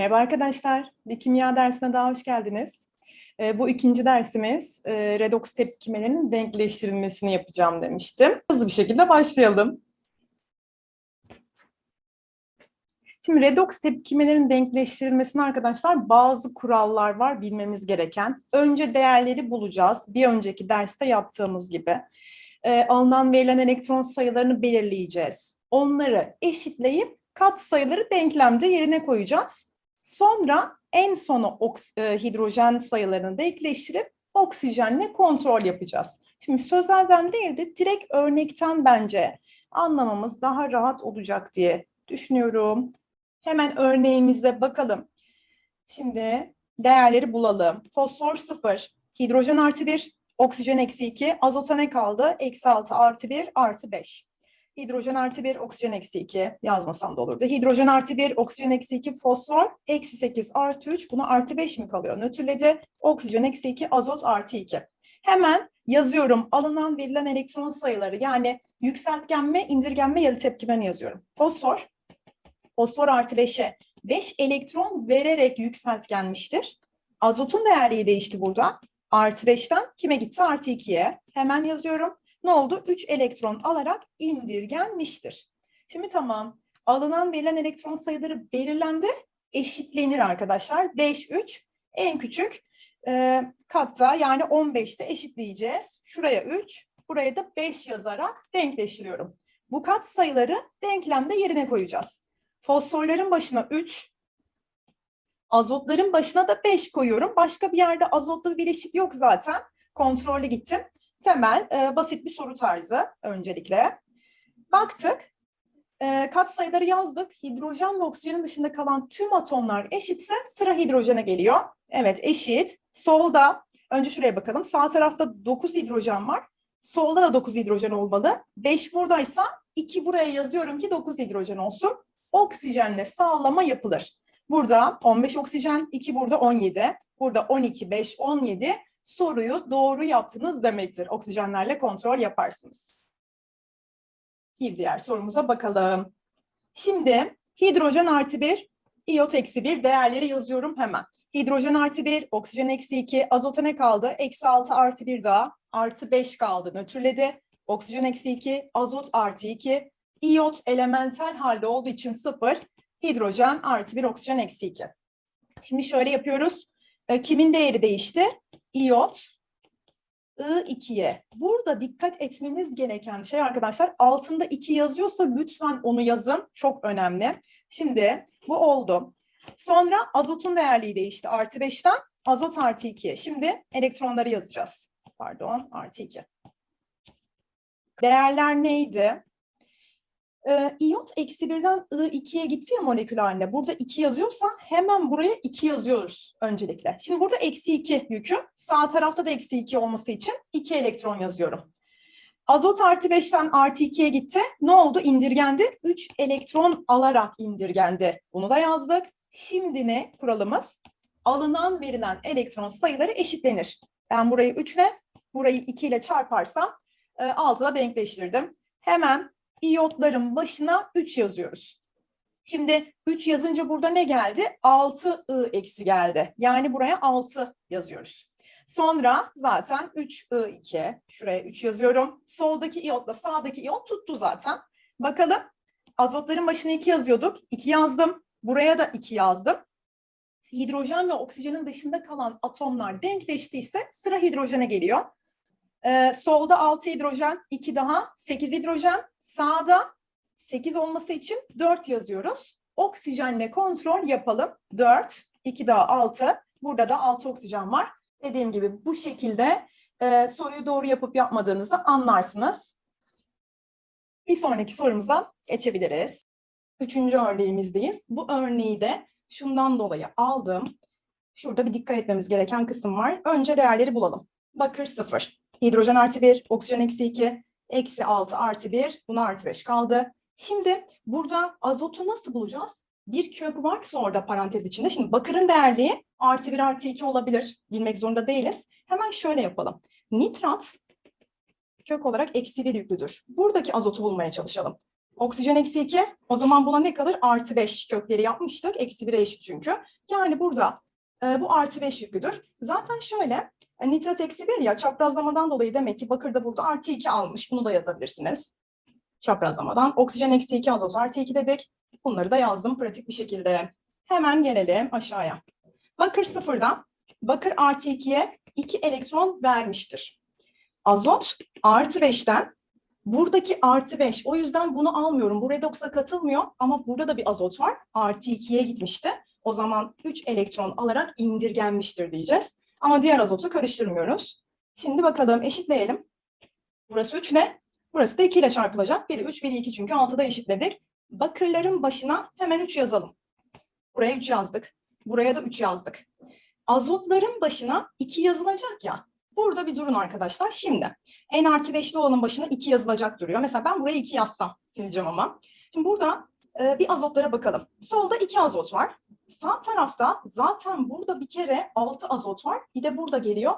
Merhaba arkadaşlar, bir kimya dersine daha hoş geldiniz. Ee, bu ikinci dersimiz e, redoks tepkimelerinin denkleştirilmesini yapacağım demiştim. Hızlı bir şekilde başlayalım. Şimdi redoks tepkimelerin denkleştirilmesine arkadaşlar bazı kurallar var bilmemiz gereken. Önce değerleri bulacağız. Bir önceki derste yaptığımız gibi. Ee, alınan verilen elektron sayılarını belirleyeceğiz. Onları eşitleyip kat sayıları denklemde yerine koyacağız. Sonra en sona e, hidrojen sayılarını denkleştirip oksijenle kontrol yapacağız. Şimdi sözelden değil de direkt örnekten bence anlamamız daha rahat olacak diye düşünüyorum. Hemen örneğimize bakalım. Şimdi değerleri bulalım. Fosfor 0, hidrojen artı 1, oksijen eksi 2, azota ne kaldı? Eksi 6 artı 1 artı 5. Hidrojen artı 1, oksijen eksi 2 yazmasam da olurdu. Hidrojen artı 1, oksijen eksi 2, fosfor eksi 8 artı 3. Buna artı 5 mi kalıyor? Nötrledi. Oksijen eksi 2, azot artı 2. Hemen yazıyorum. Alınan verilen elektron sayıları yani yükseltgenme, indirgenme yarı tepkimen yazıyorum. Fosfor, fosfor artı 5'e 5 elektron vererek yükseltgenmiştir. Azotun değerliği değişti burada. Artı 5'ten kime gitti? Artı 2'ye. Hemen yazıyorum ne oldu? 3 elektron alarak indirgenmiştir. Şimdi tamam. Alınan verilen elektron sayıları belirlendi. Eşitlenir arkadaşlar. 5, 3 en küçük e, katta yani 15'te eşitleyeceğiz. Şuraya 3, buraya da 5 yazarak denkleştiriyorum. Bu kat sayıları denklemde yerine koyacağız. Fosforların başına 3, azotların başına da 5 koyuyorum. Başka bir yerde azotlu bir bileşik yok zaten. Kontrollü gittim temel e, basit bir soru tarzı öncelikle. Baktık, e, kat yazdık. Hidrojen ve oksijenin dışında kalan tüm atomlar eşitse sıra hidrojene geliyor. Evet eşit. Solda, önce şuraya bakalım. Sağ tarafta 9 hidrojen var. Solda da 9 hidrojen olmalı. 5 buradaysa 2 buraya yazıyorum ki 9 hidrojen olsun. Oksijenle sağlama yapılır. Burada 15 oksijen, 2 burada 17. Burada 12, 5, 17 soruyu doğru yaptınız demektir. Oksijenlerle kontrol yaparsınız. Bir diğer sorumuza bakalım. Şimdi hidrojen artı 1, iyot eksi 1 değerleri yazıyorum hemen. Hidrojen artı 1, oksijen eksi 2, azota ne kaldı? Eksi 6 artı 1 daha, artı 5 kaldı nötrledi. Oksijen eksi 2, azot artı 2, iyot elementel halde olduğu için 0, hidrojen artı 1, oksijen eksi 2. Şimdi şöyle yapıyoruz. E, kimin değeri değişti? İyot I2'ye. Burada dikkat etmeniz gereken şey arkadaşlar altında 2 yazıyorsa lütfen onu yazın. Çok önemli. Şimdi bu oldu. Sonra azotun değerliği değişti. Artı 5'ten azot artı 2'ye. Şimdi elektronları yazacağız. Pardon artı 2. Değerler neydi? Ee, iyot eksi birden I2'ye gitti ya molekül halinde. Burada 2 yazıyorsa hemen buraya 2 yazıyoruz öncelikle. Şimdi burada eksi 2 yükü. Sağ tarafta da eksi 2 olması için 2 elektron yazıyorum. Azot artı 5'ten artı 2'ye gitti. Ne oldu? İndirgendi. 3 elektron alarak indirgendi. Bunu da yazdık. Şimdi ne kuralımız? Alınan verilen elektron sayıları eşitlenir. Ben burayı 3 ile, burayı 2 ile çarparsam 6'la denkleştirdim. Hemen iyotların başına 3 yazıyoruz. Şimdi 3 yazınca burada ne geldi? 6 I eksi geldi. Yani buraya 6 yazıyoruz. Sonra zaten 3 I2. Şuraya 3 yazıyorum. Soldaki iyotla sağdaki iyot tuttu zaten. Bakalım. Azotların başına 2 yazıyorduk. 2 yazdım. Buraya da 2 yazdım. Hidrojen ve oksijenin dışında kalan atomlar denkleştiyse sıra hidrojene geliyor. Ee, solda 6 hidrojen, 2 daha 8 hidrojen. Sağda 8 olması için 4 yazıyoruz. Oksijenle kontrol yapalım. 4, 2 daha 6. Burada da 6 oksijen var. Dediğim gibi bu şekilde e, soruyu doğru yapıp yapmadığınızı anlarsınız. Bir sonraki sorumuza geçebiliriz. Üçüncü örneğimizdeyiz. Bu örneği de şundan dolayı aldım. Şurada bir dikkat etmemiz gereken kısım var. Önce değerleri bulalım. Bakır 0. Hidrojen artı 1, oksijen eksi 2, eksi 6 artı 1, buna artı 5 kaldı. Şimdi burada azotu nasıl bulacağız? Bir kök varsa orada parantez içinde. Şimdi bakırın değerliği artı 1 artı 2 olabilir. Bilmek zorunda değiliz. Hemen şöyle yapalım. Nitrat kök olarak eksi 1 yüklüdür. Buradaki azotu bulmaya çalışalım. Oksijen eksi 2. O zaman buna ne kalır? Artı 5 kökleri yapmıştık. Eksi 1'e eşit çünkü. Yani burada e, bu artı 5 yüklüdür. Zaten şöyle e, nitrat eksi 1 ya çaprazlamadan dolayı demek ki bakır da burada artı 2 almış. Bunu da yazabilirsiniz. Çaprazlamadan. Oksijen eksi 2 azot artı 2 dedik. Bunları da yazdım pratik bir şekilde. Hemen gelelim aşağıya. Bakır sıfırdan bakır artı 2'ye 2 elektron vermiştir. Azot artı 5'ten buradaki artı 5. O yüzden bunu almıyorum. Bu redoxa katılmıyor ama burada da bir azot var. Artı 2'ye gitmişti. O zaman 3 elektron alarak indirgenmiştir diyeceğiz. Ama diğer azotu karıştırmıyoruz. Şimdi bakalım eşitleyelim. Burası 3 ne? Burası da 2 ile çarpılacak. Biri 3, biri 2 çünkü 6'da eşitledik. Bakırların başına hemen 3 yazalım. Buraya 3 yazdık. Buraya da 3 yazdık. Azotların başına 2 yazılacak ya. Burada bir durun arkadaşlar. Şimdi en artı 5'li olanın başına 2 yazılacak duruyor. Mesela ben buraya 2 yazsam sileceğim ama. Şimdi burada e, bir azotlara bakalım. Solda 2 azot var. Sağ tarafta zaten burada bir kere 6 azot var. Bir de burada geliyor.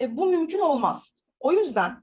E, bu mümkün olmaz. O yüzden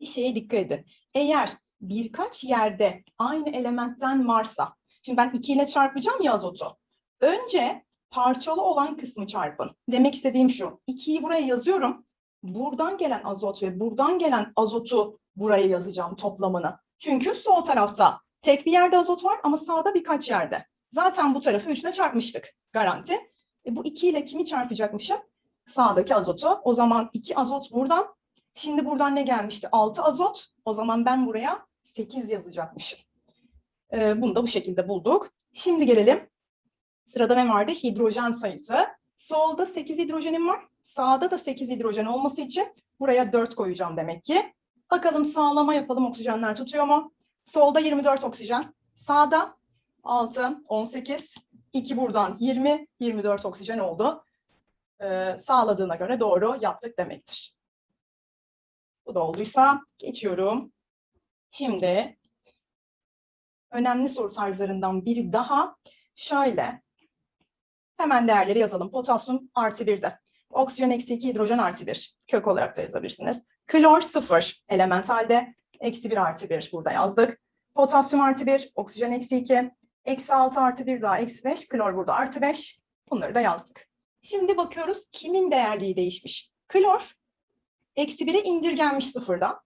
bir şeye dikkat edin. Eğer birkaç yerde aynı elementten varsa, şimdi ben 2 ile çarpacağım ya azotu. Önce parçalı olan kısmı çarpın. Demek istediğim şu. 2'yi buraya yazıyorum. Buradan gelen azot ve buradan gelen azotu buraya yazacağım toplamını. Çünkü sol tarafta tek bir yerde azot var ama sağda birkaç yerde. Zaten bu tarafı 3 ile çarpmıştık. Garanti. E bu 2 ile kimi çarpacakmışım? Sağdaki azotu. O zaman 2 azot buradan. Şimdi buradan ne gelmişti? 6 azot. O zaman ben buraya 8 yazacakmışım. E, bunu da bu şekilde bulduk. Şimdi gelelim Sırada ne vardı? Hidrojen sayısı. Solda 8 hidrojenim var. Sağda da 8 hidrojen olması için buraya 4 koyacağım demek ki. Bakalım sağlama yapalım oksijenler tutuyor mu? Solda 24 oksijen. Sağda 6, 18, 2 buradan 20, 24 oksijen oldu. Ee, sağladığına göre doğru yaptık demektir. Bu da olduysa geçiyorum. Şimdi önemli soru tarzlarından biri daha şöyle. Hemen değerleri yazalım. Potasyum artı 1'de. Oksijen eksi 2, hidrojen artı 1. Kök olarak da yazabilirsiniz. Klor 0 elementalde. Eksi 1 artı 1 burada yazdık. Potasyum artı 1, oksijen eksi 2. Eksi 6 artı 1 daha eksi 5. Klor burada artı 5. Bunları da yazdık. Şimdi bakıyoruz kimin değerliği değişmiş. Klor eksi 1'e indirgenmiş sıfırdan.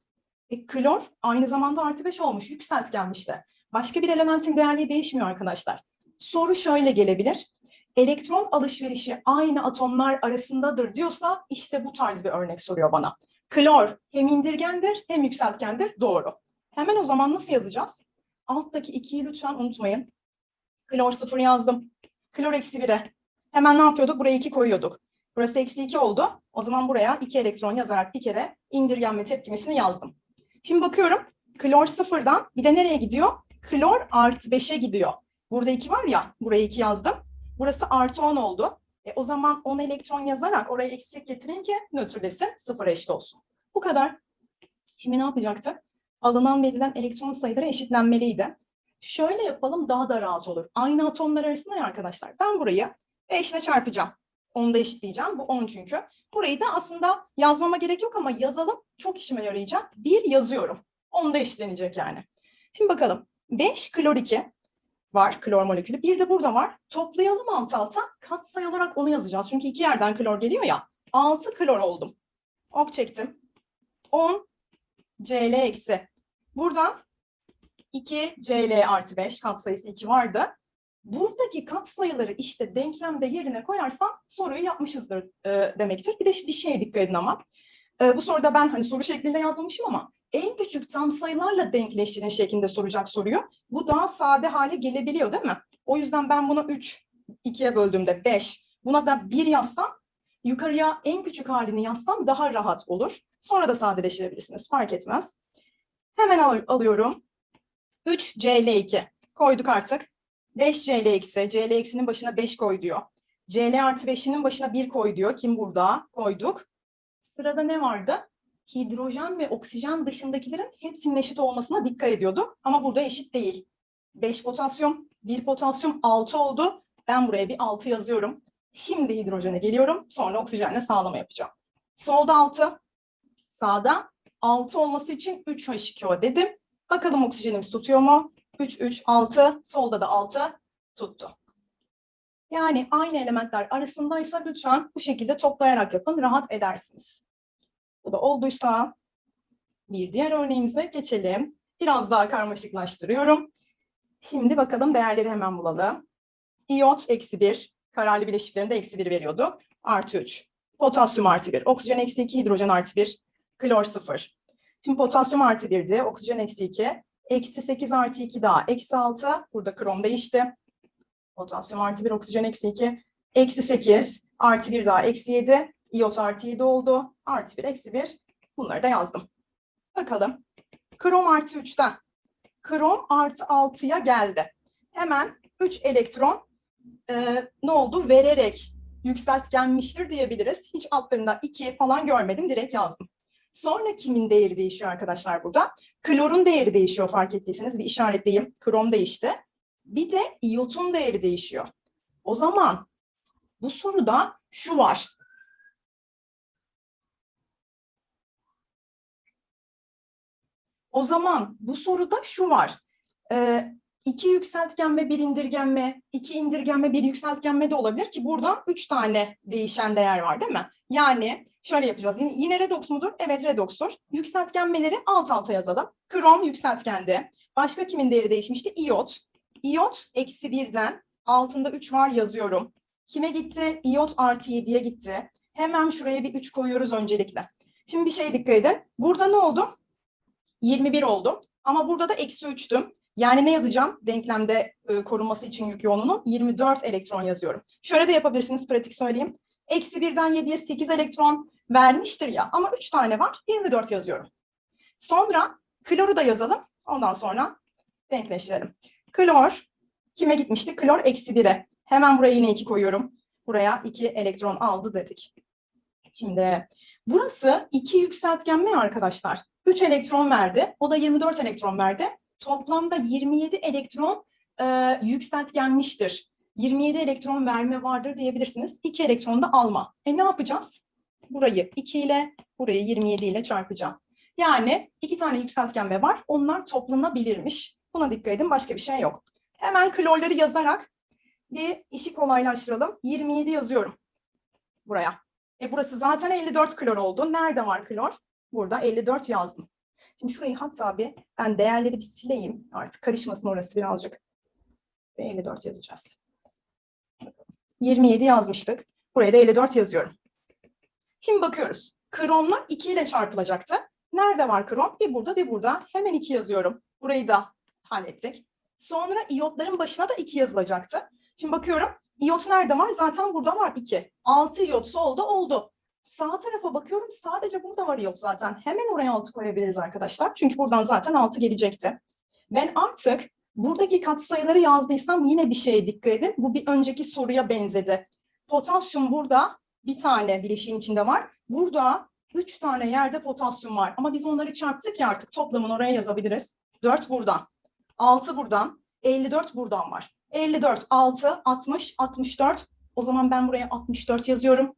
E, klor aynı zamanda artı 5 olmuş. Yükselt gelmişti. Başka bir elementin değerliği değişmiyor arkadaşlar. Soru şöyle gelebilir elektron alışverişi aynı atomlar arasındadır diyorsa işte bu tarz bir örnek soruyor bana. Klor hem indirgendir hem yükseltgendir. Doğru. Hemen o zaman nasıl yazacağız? Alttaki 2'yi lütfen unutmayın. Klor 0 yazdım. Klor eksi 1'e. Hemen ne yapıyorduk? Buraya 2 koyuyorduk. Burası eksi 2 oldu. O zaman buraya 2 elektron yazarak bir kere indirgenme tepkimesini yazdım. Şimdi bakıyorum. Klor 0'dan bir de nereye gidiyor? Klor artı 5'e gidiyor. Burada 2 var ya. Buraya 2 yazdım. Burası artı 10 oldu. E, o zaman 10 elektron yazarak oraya eksilik getirin ki nötrlesin, sıfır eşit olsun. Bu kadar. Şimdi ne yapacaktık? Alınan verilen elektron sayıları eşitlenmeliydi. Şöyle yapalım daha da rahat olur. Aynı atomlar arasında ya arkadaşlar. Ben burayı 5 ile çarpacağım. 10'da eşitleyeceğim. Bu 10 çünkü. Burayı da aslında yazmama gerek yok ama yazalım. Çok işime yarayacak. 1 yazıyorum. 10'da eşitlenecek yani. Şimdi bakalım. 5 klor 2 var klor molekülü. Bir de burada var. Toplayalım alt alta. Katsayı olarak onu yazacağız. Çünkü iki yerden klor geliyor ya. 6 klor oldum. Ok çektim. 10 Cl eksi. Buradan 2 Cl artı 5 katsayısı 2 vardı. Buradaki katsayıları işte denklemde yerine koyarsam soruyu yapmışızdır e, demektir. Bir de bir şeye dikkat edin ama. E, bu soruda ben hani soru şeklinde yazmamışım ama en küçük tam sayılarla denkleştirin şeklinde soracak soruyu. Bu daha sade hale gelebiliyor değil mi? O yüzden ben bunu 3, 2'ye böldüğümde 5, buna da 1 yazsam, yukarıya en küçük halini yazsam daha rahat olur. Sonra da sadeleştirebilirsiniz, fark etmez. Hemen al alıyorum. 3 CL2 koyduk artık. 5 CL eksi, CL eksinin başına 5 koy diyor. CL artı 5'inin başına 1 koy diyor. Kim burada? Koyduk. Sırada ne vardı? hidrojen ve oksijen dışındakilerin hepsinin eşit olmasına dikkat ediyorduk. Ama burada eşit değil. 5 potasyum, 1 potasyum 6 oldu. Ben buraya bir 6 yazıyorum. Şimdi hidrojene geliyorum. Sonra oksijenle sağlama yapacağım. Solda 6, sağda 6 olması için 3H2O dedim. Bakalım oksijenimiz tutuyor mu? 3, 3, 6. Solda da 6 tuttu. Yani aynı elementler arasındaysa lütfen bu şekilde toplayarak yapın. Rahat edersiniz. Bu da olduysa bir diğer örneğimize geçelim. Biraz daha karmaşıklaştırıyorum. Şimdi bakalım değerleri hemen bulalım. İyot eksi 1. Kararlı bileşiklerinde eksi 1 veriyordu. Artı 3. Potasyum artı 1. Oksijen eksi 2. Hidrojen artı 1. Klor 0. Şimdi potasyum artı 1'di. Oksijen eksi 2. Eksi 8 artı 2 daha. Eksi 6. Burada krom değişti. Potasyum artı 1. Oksijen eksi 2. Eksi 8. Artı 1 daha. Eksi 7. İyot artı 7 oldu. Artı 1. Eksi 1. Bunları da yazdım. Bakalım. Krom artı 3'ten. Krom artı 6'ya geldi. Hemen 3 elektron e, ne oldu? Vererek yükseltgenmiştir diyebiliriz. Hiç altlarında 2 falan görmedim. Direkt yazdım. Sonra kimin değeri değişiyor arkadaşlar burada? Klorun değeri değişiyor fark ettiyseniz. Bir işaretleyeyim. Krom değişti. Bir de iyotun değeri değişiyor. O zaman bu soruda şu var. O zaman bu soruda şu var. Ee, iki yükseltgenme, bir indirgenme, iki indirgenme, bir yükseltgenme de olabilir ki buradan üç tane değişen değer var değil mi? Yani şöyle yapacağız. Yine, yine redoks mudur? Evet redokstur. Yükseltgenmeleri alt alta yazalım. Krom yükseltgende. Başka kimin değeri değişmişti? İyot. İyot eksi birden altında 3 var yazıyorum. Kime gitti? İyot artı 7'ye gitti. Hemen şuraya bir 3 koyuyoruz öncelikle. Şimdi bir şey dikkat edin. Burada ne oldu? 21 oldum. Ama burada da eksi 3'tüm. Yani ne yazacağım? Denklemde e, korunması için yük yoğunluğunu 24 elektron yazıyorum. Şöyle de yapabilirsiniz pratik söyleyeyim. Eksi 1'den 7'ye 8 elektron vermiştir ya ama 3 tane var 24 yazıyorum. Sonra kloru da yazalım. Ondan sonra denkleştirelim. Klor kime gitmişti? Klor eksi 1'e. Hemen buraya yine 2 koyuyorum. Buraya 2 elektron aldı dedik. Şimdi burası 2 yükseltgenme arkadaşlar. 3 elektron verdi. O da 24 elektron verdi. Toplamda 27 elektron e, yükseltgenmiştir. 27 elektron verme vardır diyebilirsiniz. 2 elektron da alma. E ne yapacağız? Burayı 2 ile, burayı 27 ile çarpacağım. Yani iki tane yükseltgenme var. Onlar toplanabilirmiş. Buna dikkat edin. Başka bir şey yok. Hemen klorları yazarak bir işi kolaylaştıralım. 27 yazıyorum buraya. E burası zaten 54 klor oldu. Nerede var klor? Burada 54 yazdım. Şimdi şurayı hatta bir ben değerleri bir sileyim. Artık karışmasın orası birazcık. Ve 54 yazacağız. 27 yazmıştık. Buraya da 54 yazıyorum. Şimdi bakıyoruz. Kromlar 2 ile çarpılacaktı. Nerede var krom? Bir burada bir burada. Hemen 2 yazıyorum. Burayı da hallettik. Sonra iyotların başına da 2 yazılacaktı. Şimdi bakıyorum. İyot nerede var? Zaten burada var 2. 6 iyot solda oldu. Sağ tarafa bakıyorum sadece burada var iyot zaten. Hemen oraya 6 koyabiliriz arkadaşlar. Çünkü buradan zaten 6 gelecekti. Ben artık buradaki katsayıları yazdıysam yine bir şeye dikkat edin. Bu bir önceki soruya benzedi. Potasyum burada bir tane bileşiğin içinde var. Burada 3 tane yerde potasyum var. Ama biz onları çarptık ya artık toplamını oraya yazabiliriz. 4 buradan. 6 buradan. 54 buradan var. 54, 6, 60, 64. O zaman ben buraya 64 yazıyorum.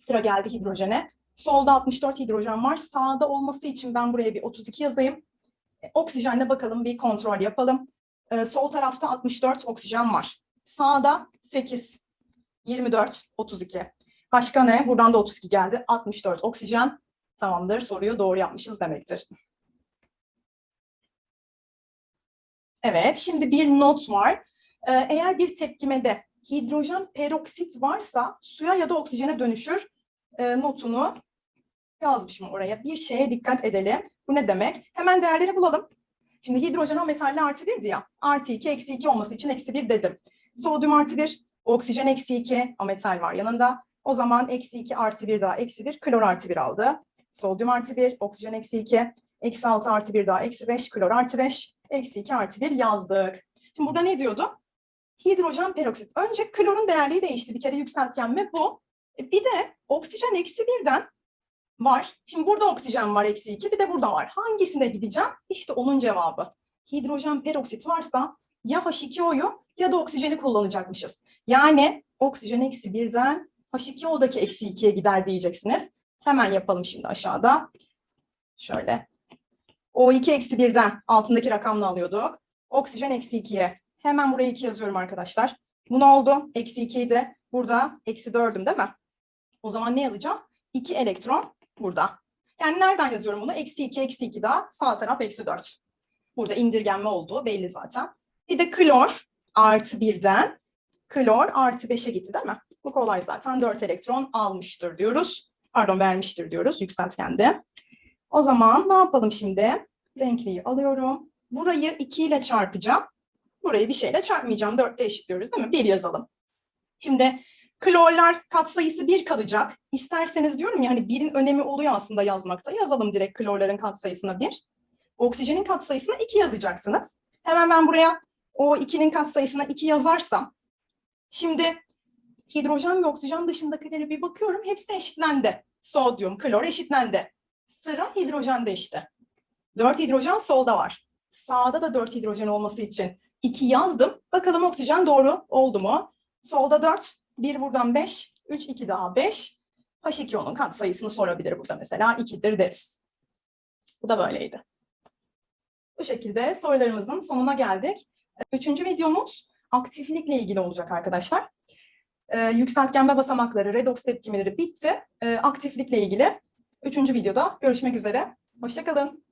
Sıra geldi hidrojene. Solda 64 hidrojen var. Sağda olması için ben buraya bir 32 yazayım. E, oksijenle bakalım bir kontrol yapalım. E, sol tarafta 64 oksijen var. Sağda 8, 24, 32. Başka ne? Buradan da 32 geldi. 64 oksijen. Tamamdır. Soruyu doğru yapmışız demektir. Evet, şimdi bir not var. Ee, eğer bir tepkimede hidrojen peroksit varsa suya ya da oksijene dönüşür e, notunu yazmışım oraya. Bir şeye dikkat edelim. Bu ne demek? Hemen değerleri bulalım. Şimdi hidrojen ametalli artı 1'di ya. Artı 2, eksi 2 olması için eksi 1 dedim. Sodyum artı 1, oksijen eksi 2, ametal var yanında. O zaman eksi 2 artı 1 daha eksi 1, klor artı 1 aldı. Sodyum artı 1, oksijen eksi 2, eksi 6 artı 1 daha eksi 5, klor artı 5, eksi 2 artı 1 yazdık. Şimdi burada ne diyordu? Hidrojen peroksit. Önce klorun değerliği değişti. Bir kere yükseltgenme bu. E bir de oksijen eksi 1'den var. Şimdi burada oksijen var eksi 2 bir de burada var. Hangisine gideceğim? İşte onun cevabı. Hidrojen peroksit varsa ya H2O'yu ya da oksijeni kullanacakmışız. Yani oksijen eksi 1'den H2O'daki eksi 2'ye gider diyeceksiniz. Hemen yapalım şimdi aşağıda. Şöyle O2 eksi 1'den altındaki rakamla alıyorduk. Oksijen eksi 2'ye. Hemen buraya 2 yazıyorum arkadaşlar. Bu ne oldu? Eksi 2 idi. Burada eksi 4'üm değil mi? O zaman ne yazacağız? 2 elektron burada. Yani nereden yazıyorum bunu? Eksi 2, eksi 2 daha sağ taraf eksi 4. Burada indirgenme olduğu belli zaten. Bir de klor artı 1'den klor artı 5'e gitti değil mi? Bu kolay zaten 4 elektron almıştır diyoruz. Pardon vermiştir diyoruz yükseltkende. O zaman ne yapalım şimdi? Renkliyi alıyorum. Burayı 2 ile çarpacağım. Burayı bir şeyle çarpmayacağım. 4 ile eşitliyoruz değil mi? 1 yazalım. Şimdi klorlar katsayısı 1 kalacak. İsterseniz diyorum ya hani 1'in önemi oluyor aslında yazmakta. Yazalım direkt klorların katsayısına 1. Oksijenin katsayısına 2 yazacaksınız. Hemen ben buraya o 2'nin katsayısına 2 yazarsam şimdi hidrojen ve oksijen dışındakilere bir bakıyorum. Hepsi eşitlendi. Sodyum, klor eşitlendi. Sıra hidrojende işte. 4 hidrojen solda var. Sağda da 4 hidrojen olması için 2 yazdım. Bakalım oksijen doğru oldu mu? Solda 4, 1 buradan 5, 3, 2 daha 5. H2O'nun katsayısını sorabilir burada mesela. 2'dir deriz. Bu da böyleydi. Bu şekilde sorularımızın sonuna geldik. Üçüncü videomuz aktiflikle ilgili olacak arkadaşlar. Ee, yükseltgenme basamakları, redoks tepkimeleri bitti. Ee, aktiflikle ilgili üçüncü videoda görüşmek üzere. Hoşçakalın.